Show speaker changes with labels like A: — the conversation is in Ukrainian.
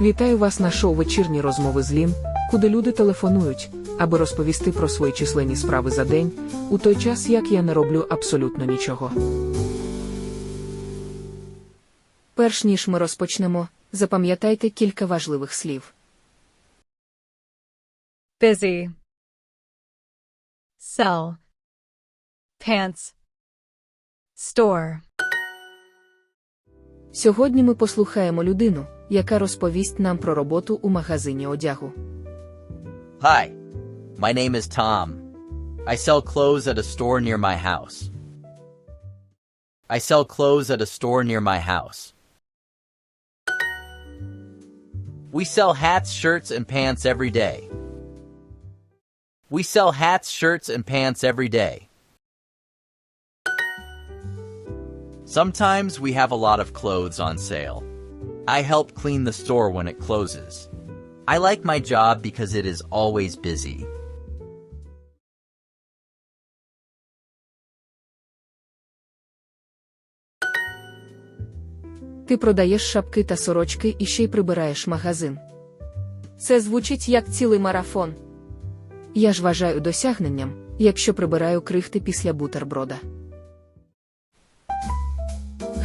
A: Вітаю вас на шоу Вечірні розмови з Лін, куди люди телефонують, аби розповісти про свої численні справи за день, у той час як я не роблю абсолютно нічого. Перш ніж ми розпочнемо, запам'ятайте кілька важливих слів.
B: busy, sell, pants, store,
A: Сьогодні ми послухаємо людину, яка розповість нам про роботу у магазині одягу.
C: Hi, my name is Tom. I sell clothes at a store near my house. I sell clothes at a store near my house. We sell hats, shirts, and pants every day. We sell hats, shirts, and pants every day. Sometimes we have a lot of clothes on sale. I help clean the store when it closes. I like my job because it is always busy.
A: Ти продаєш шапки та сорочки і ще й прибираєш магазин. Це звучить як цілий марафон. Я ж вважаю досягненням, якщо прибираю крихти після бутерброда.